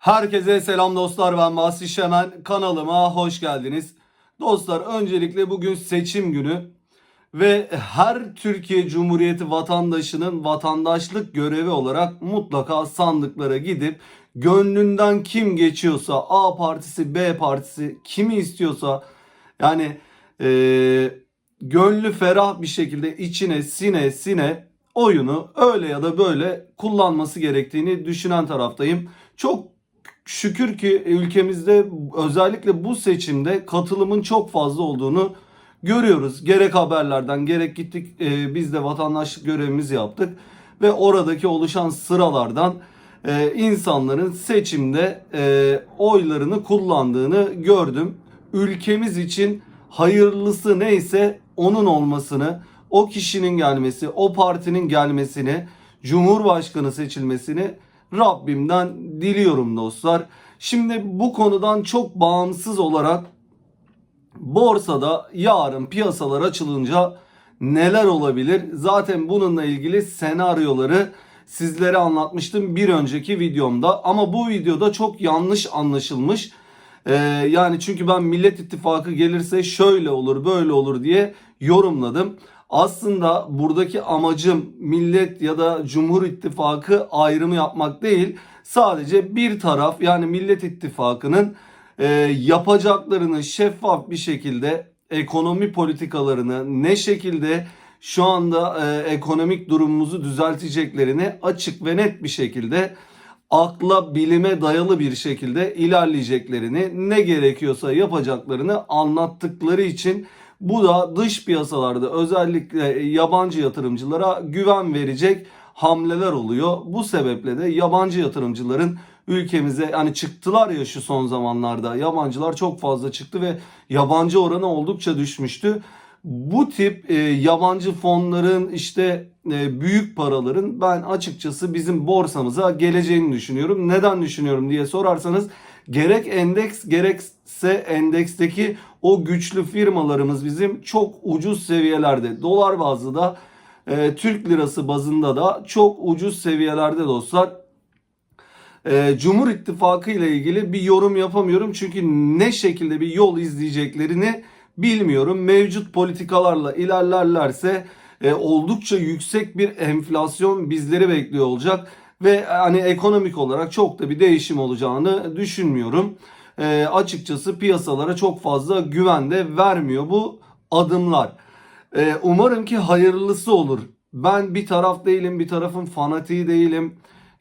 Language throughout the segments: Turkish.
Herkese selam dostlar ben Mahsi Şemen kanalıma hoş geldiniz. Dostlar öncelikle bugün seçim günü ve her Türkiye Cumhuriyeti vatandaşının vatandaşlık görevi olarak mutlaka sandıklara gidip gönlünden kim geçiyorsa A partisi B partisi kimi istiyorsa yani eee gönlü ferah bir şekilde içine sine sine oyunu öyle ya da böyle kullanması gerektiğini düşünen taraftayım. Çok şükür ki ülkemizde özellikle bu seçimde katılımın çok fazla olduğunu görüyoruz. Gerek haberlerden gerek gittik e, biz de vatandaşlık görevimizi yaptık ve oradaki oluşan sıralardan e, insanların seçimde e, oylarını kullandığını gördüm. Ülkemiz için hayırlısı neyse onun olmasını, o kişinin gelmesi, o partinin gelmesini, Cumhurbaşkanı seçilmesini Rabbimden diliyorum dostlar. Şimdi bu konudan çok bağımsız olarak borsada yarın piyasalar açılınca neler olabilir? Zaten bununla ilgili senaryoları sizlere anlatmıştım bir önceki videomda. Ama bu videoda çok yanlış anlaşılmış. Ee, yani çünkü ben Millet İttifakı gelirse şöyle olur böyle olur diye yorumladım. Aslında buradaki amacım millet ya da Cumhur İttifakı ayrımı yapmak değil. Sadece bir taraf yani Millet İttifakı'nın e, yapacaklarını şeffaf bir şekilde ekonomi politikalarını ne şekilde şu anda e, ekonomik durumumuzu düzelteceklerini açık ve net bir şekilde akla bilime dayalı bir şekilde ilerleyeceklerini ne gerekiyorsa yapacaklarını anlattıkları için bu da dış piyasalarda özellikle yabancı yatırımcılara güven verecek hamleler oluyor. Bu sebeple de yabancı yatırımcıların ülkemize yani çıktılar ya şu son zamanlarda yabancılar çok fazla çıktı ve yabancı oranı oldukça düşmüştü. Bu tip e, yabancı fonların işte e, büyük paraların ben açıkçası bizim borsamıza geleceğini düşünüyorum. Neden düşünüyorum diye sorarsanız gerek endeks gerekse endeksteki o güçlü firmalarımız bizim çok ucuz seviyelerde. Dolar bazlı da e, Türk lirası bazında da çok ucuz seviyelerde dostlar. E, Cumhur İttifakı ile ilgili bir yorum yapamıyorum. Çünkü ne şekilde bir yol izleyeceklerini bilmiyorum. Mevcut politikalarla ilerlerlerse e, oldukça yüksek bir enflasyon bizleri bekliyor olacak ve hani ekonomik olarak çok da bir değişim olacağını düşünmüyorum. E, açıkçası piyasalara çok fazla güven de vermiyor bu adımlar. E, umarım ki hayırlısı olur. Ben bir taraf değilim, bir tarafın fanatiği değilim.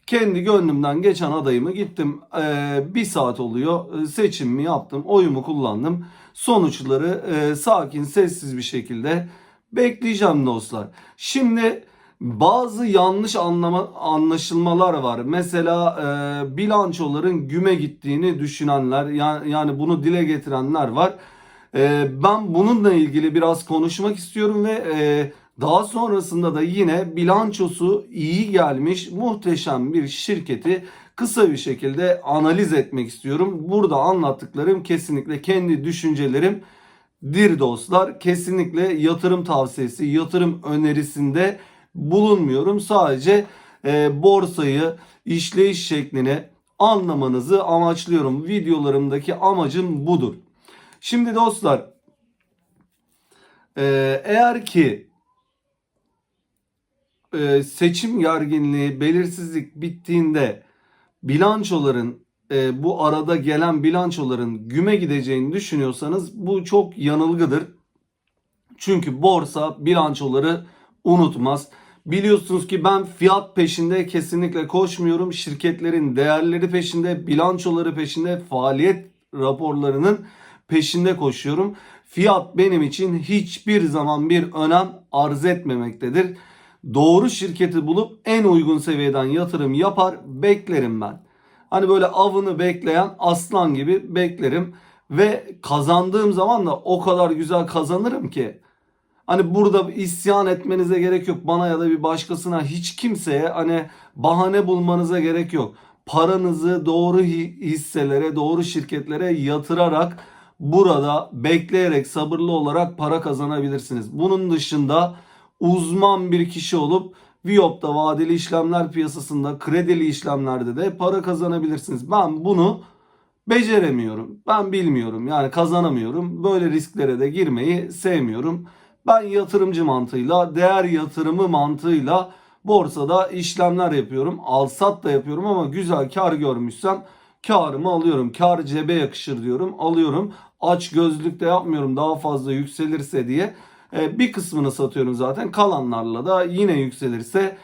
Kendi gönlümden geçen adayımı gittim. E, bir saat oluyor. E, seçimimi yaptım, oyumu kullandım. Sonuçları e, sakin, sessiz bir şekilde bekleyeceğim dostlar. Şimdi bazı yanlış anlama, anlaşılmalar var. Mesela e, bilançoların güme gittiğini düşünenler yani, yani bunu dile getirenler var. E, ben bununla ilgili biraz konuşmak istiyorum ve e, daha sonrasında da yine bilançosu iyi gelmiş muhteşem bir şirketi kısa bir şekilde analiz etmek istiyorum. Burada anlattıklarım kesinlikle kendi düşüncelerim dir dostlar. Kesinlikle yatırım tavsiyesi, yatırım önerisinde bulunmuyorum. Sadece e, borsayı, işleyiş şeklini anlamanızı amaçlıyorum. Videolarımdaki amacım budur. Şimdi dostlar e, eğer ki e, seçim gerginliği, belirsizlik bittiğinde bilançoların e, bu arada gelen bilançoların güme gideceğini düşünüyorsanız bu çok yanılgıdır. Çünkü borsa bilançoları unutmaz. Biliyorsunuz ki ben fiyat peşinde kesinlikle koşmuyorum. Şirketlerin değerleri peşinde, bilançoları peşinde, faaliyet raporlarının peşinde koşuyorum. Fiyat benim için hiçbir zaman bir önem arz etmemektedir. Doğru şirketi bulup en uygun seviyeden yatırım yapar, beklerim ben. Hani böyle avını bekleyen aslan gibi beklerim ve kazandığım zaman da o kadar güzel kazanırım ki Hani burada isyan etmenize gerek yok. Bana ya da bir başkasına hiç kimseye hani bahane bulmanıza gerek yok. Paranızı doğru hisselere, doğru şirketlere yatırarak burada bekleyerek, sabırlı olarak para kazanabilirsiniz. Bunun dışında uzman bir kişi olup Viyop'ta vadeli işlemler piyasasında kredili işlemlerde de para kazanabilirsiniz. Ben bunu beceremiyorum. Ben bilmiyorum. Yani kazanamıyorum. Böyle risklere de girmeyi sevmiyorum. Ben yatırımcı mantığıyla, değer yatırımı mantığıyla borsada işlemler yapıyorum. Alsat da yapıyorum ama güzel kar görmüşsem karımı alıyorum. Kar cebe yakışır diyorum. Alıyorum. Aç gözlükte yapmıyorum daha fazla yükselirse diye. Ee, bir kısmını satıyorum zaten. Kalanlarla da yine yükselirse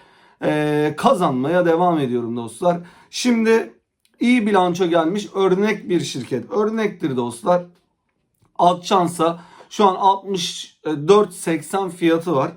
ee, kazanmaya devam ediyorum dostlar. Şimdi iyi bilanço gelmiş örnek bir şirket. Örnektir dostlar. Akçansa şu an 64.80 fiyatı var.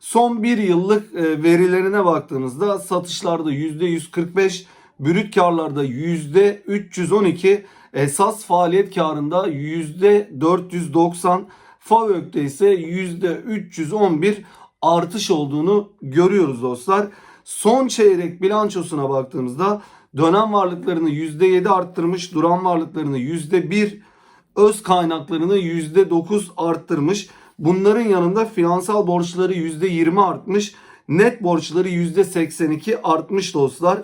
Son bir yıllık e, verilerine baktığımızda satışlarda %145, brüt karlarda %312, esas faaliyet karında %490, FAVÖK'te ise %311 artış olduğunu görüyoruz dostlar. Son çeyrek bilançosuna baktığımızda dönem varlıklarını %7 arttırmış, duran varlıklarını %1, öz kaynaklarını %9 arttırmış. Bunların yanında finansal borçları %20 artmış. Net borçları %82 artmış dostlar.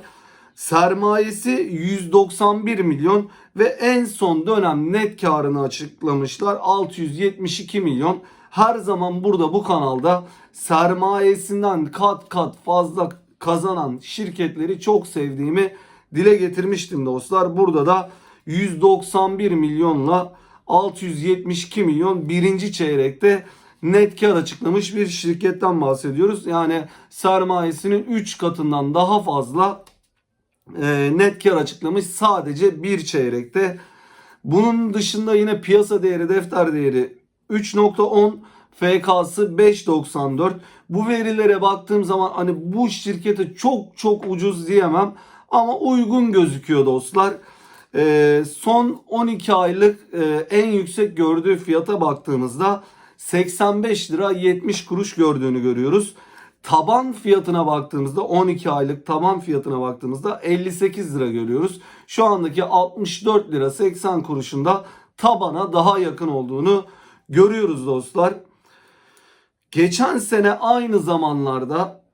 Sermayesi 191 milyon ve en son dönem net karını açıklamışlar 672 milyon. Her zaman burada bu kanalda sermayesinden kat kat fazla kazanan şirketleri çok sevdiğimi dile getirmiştim dostlar. Burada da 191 milyonla 672 milyon birinci çeyrekte net kar açıklamış bir şirketten bahsediyoruz. Yani sermayesinin 3 katından daha fazla e, net kar açıklamış sadece bir çeyrekte. Bunun dışında yine piyasa değeri, defter değeri 3.10, FK'sı 5.94. Bu verilere baktığım zaman hani bu şirkete çok çok ucuz diyemem ama uygun gözüküyor dostlar. Ee, son 12 aylık e, en yüksek gördüğü fiyata baktığımızda 85 lira 70 kuruş gördüğünü görüyoruz. Taban fiyatına baktığımızda 12 aylık taban fiyatına baktığımızda 58 lira görüyoruz. Şu andaki 64 lira 80 kuruşunda tabana daha yakın olduğunu görüyoruz dostlar. Geçen sene aynı zamanlarda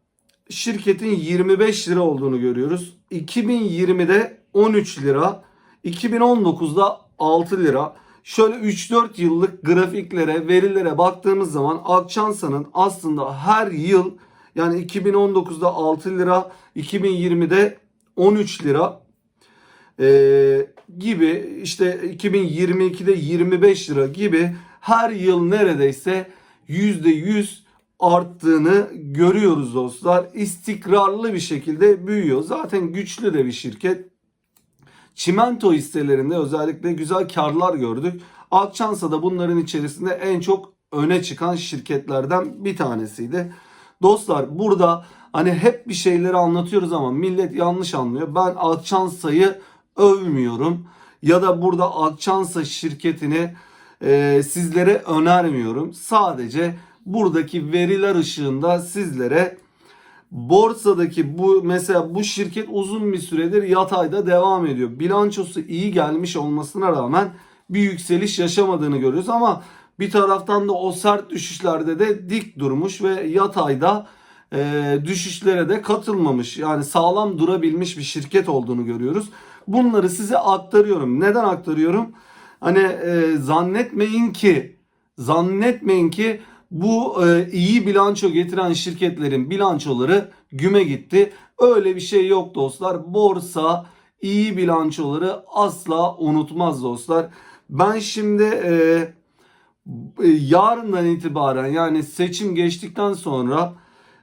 şirketin 25 lira olduğunu görüyoruz. 2020'de 13 lira, 2019'da 6 lira. Şöyle 3-4 yıllık grafiklere, verilere baktığımız zaman Akçansa'nın aslında her yıl yani 2019'da 6 lira, 2020'de 13 lira ee, gibi işte 2022'de 25 lira gibi her yıl neredeyse %100 arttığını görüyoruz dostlar. İstikrarlı bir şekilde büyüyor. Zaten güçlü de bir şirket. Çimento hisselerinde özellikle güzel karlar gördük. Akçansa da bunların içerisinde en çok öne çıkan şirketlerden bir tanesiydi. Dostlar burada hani hep bir şeyleri anlatıyoruz ama millet yanlış anlıyor. Ben Akçansa'yı övmüyorum. Ya da burada Akçansa şirketini e, sizlere önermiyorum. Sadece buradaki veriler ışığında sizlere borsadaki bu mesela bu şirket uzun bir süredir yatayda devam ediyor. Bilançosu iyi gelmiş olmasına rağmen bir yükseliş yaşamadığını görüyoruz ama bir taraftan da o sert düşüşlerde de dik durmuş ve yatayda e, düşüşlere de katılmamış. Yani sağlam durabilmiş bir şirket olduğunu görüyoruz. Bunları size aktarıyorum. Neden aktarıyorum? Hani e, zannetmeyin ki zannetmeyin ki bu e, iyi bilanço getiren şirketlerin bilançoları güme gitti. Öyle bir şey yok dostlar. Borsa iyi bilançoları asla unutmaz dostlar. Ben şimdi e, e, yarından itibaren yani seçim geçtikten sonra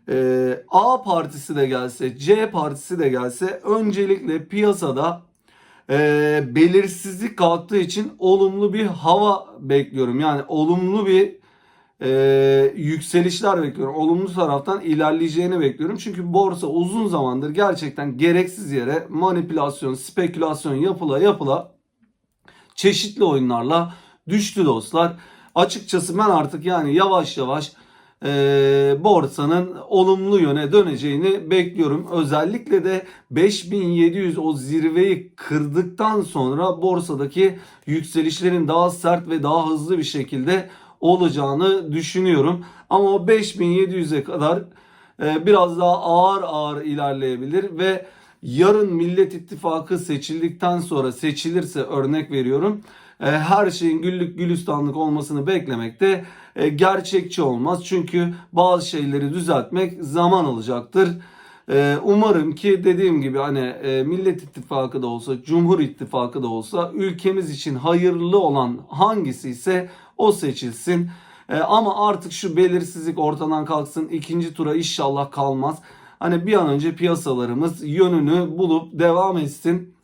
e, A partisi de gelse C partisi de gelse öncelikle piyasada e, belirsizlik kalktığı için olumlu bir hava bekliyorum. Yani olumlu bir e, yükselişler bekliyorum. Olumlu taraftan ilerleyeceğini bekliyorum. Çünkü borsa uzun zamandır gerçekten gereksiz yere manipülasyon, spekülasyon yapıla yapıla çeşitli oyunlarla düştü dostlar. Açıkçası ben artık yani yavaş yavaş e, borsanın olumlu yöne döneceğini bekliyorum. Özellikle de 5700 o zirveyi kırdıktan sonra borsadaki yükselişlerin daha sert ve daha hızlı bir şekilde olacağını düşünüyorum. Ama o 5700'e kadar e, biraz daha ağır ağır ilerleyebilir ve yarın Millet İttifakı seçildikten sonra seçilirse örnek veriyorum e, her şeyin güllük gülistanlık olmasını beklemek de e, gerçekçi olmaz. Çünkü bazı şeyleri düzeltmek zaman alacaktır. Umarım ki dediğim gibi hani Millet İttifakı da olsa, Cumhur İttifakı da olsa ülkemiz için hayırlı olan hangisi ise o seçilsin. E, Ama artık şu belirsizlik ortadan kalksın. İkinci tura inşallah kalmaz. Hani bir an önce piyasalarımız yönünü bulup devam etsin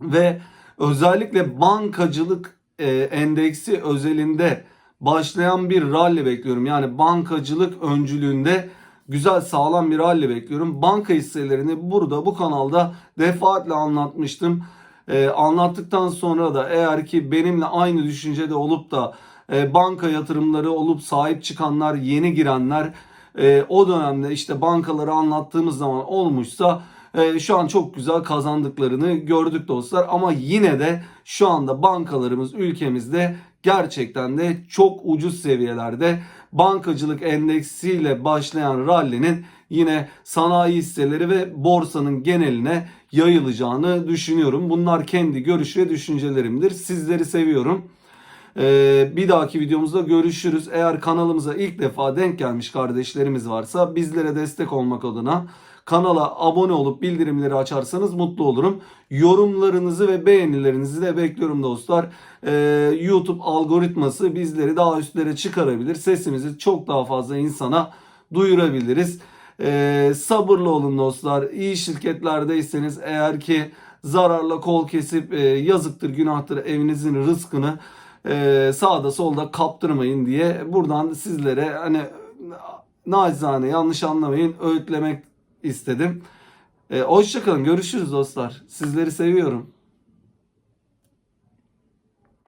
ve özellikle bankacılık e, endeksi özelinde başlayan bir rally bekliyorum. Yani bankacılık öncülüğünde güzel sağlam bir rally bekliyorum. Banka hisselerini burada bu kanalda defaatle anlatmıştım. E, anlattıktan sonra da eğer ki benimle aynı düşüncede olup da e, banka yatırımları olup sahip çıkanlar, yeni girenler e, o dönemde işte bankaları anlattığımız zaman olmuşsa e, şu an çok güzel kazandıklarını gördük dostlar. Ama yine de şu anda bankalarımız ülkemizde gerçekten de çok ucuz seviyelerde. Bankacılık endeksiyle başlayan rally'nin yine sanayi hisseleri ve borsanın geneline yayılacağını düşünüyorum. Bunlar kendi görüş ve düşüncelerimdir. Sizleri seviyorum. Ee, bir dahaki videomuzda görüşürüz. Eğer kanalımıza ilk defa denk gelmiş kardeşlerimiz varsa bizlere destek olmak adına kanala abone olup bildirimleri açarsanız mutlu olurum. Yorumlarınızı ve beğenilerinizi de bekliyorum dostlar. Ee, YouTube algoritması bizleri daha üstlere çıkarabilir. Sesimizi çok daha fazla insana duyurabiliriz. Ee, sabırlı olun dostlar. İyi şirketlerdeyseniz eğer ki zararla kol kesip e, yazıktır günahtır evinizin rızkını e, sağda solda kaptırmayın diye buradan sizlere hani nacizane yanlış anlamayın öğütlemek istedim. E, hoşçakalın görüşürüz dostlar. Sizleri seviyorum.